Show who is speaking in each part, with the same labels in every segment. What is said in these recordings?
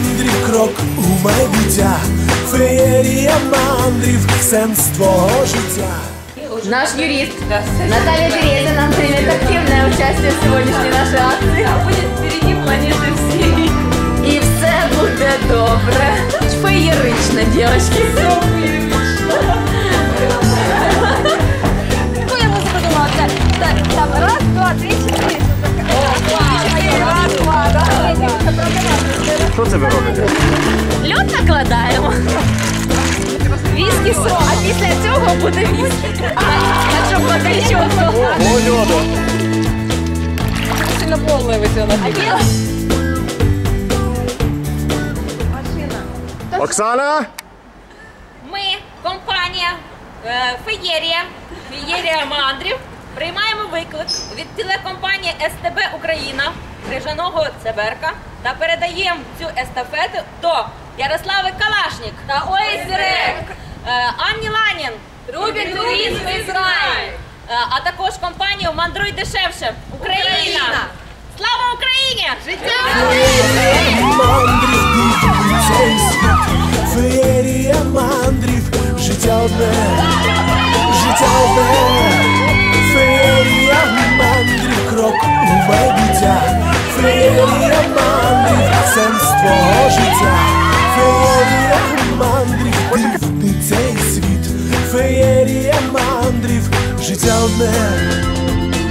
Speaker 1: мандрів, крок у майбуття, феєрія мандрів, сенс твого життя.
Speaker 2: Наш юрист Наталья Береза нам примет активное участие в сегодняшней нашей акции. Будет впереди планеты всей. І все буде добре. Феєрично, девочки.
Speaker 3: Що це ви робите?
Speaker 2: Льод накладаємо. Віскі сок. А після цього буде віскі. Так що подачок.
Speaker 3: О, льоду!
Speaker 4: Сильно повливиться на
Speaker 3: Оксана!
Speaker 5: Ми, компанія е, Феєрія, Феєрія Мандрів, приймаємо виклик від телекомпанії СТБ Україна Крижаного Цеберка та передаємо цю естафету до Ярослави Калашнік та Ой Зірек, е, Анні Ланін, Рубін Туризм Ізраїль, е, а також компанію Мандруй дешевше Україна. Слава Україні! Життя!
Speaker 1: мандрів, феєрія мандрів, життя одне, сенс твого життя, феєрія мандрів, ти цей світ, феєрія мандрів, життя одне,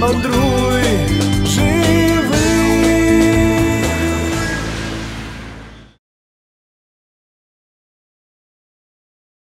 Speaker 1: мандруй,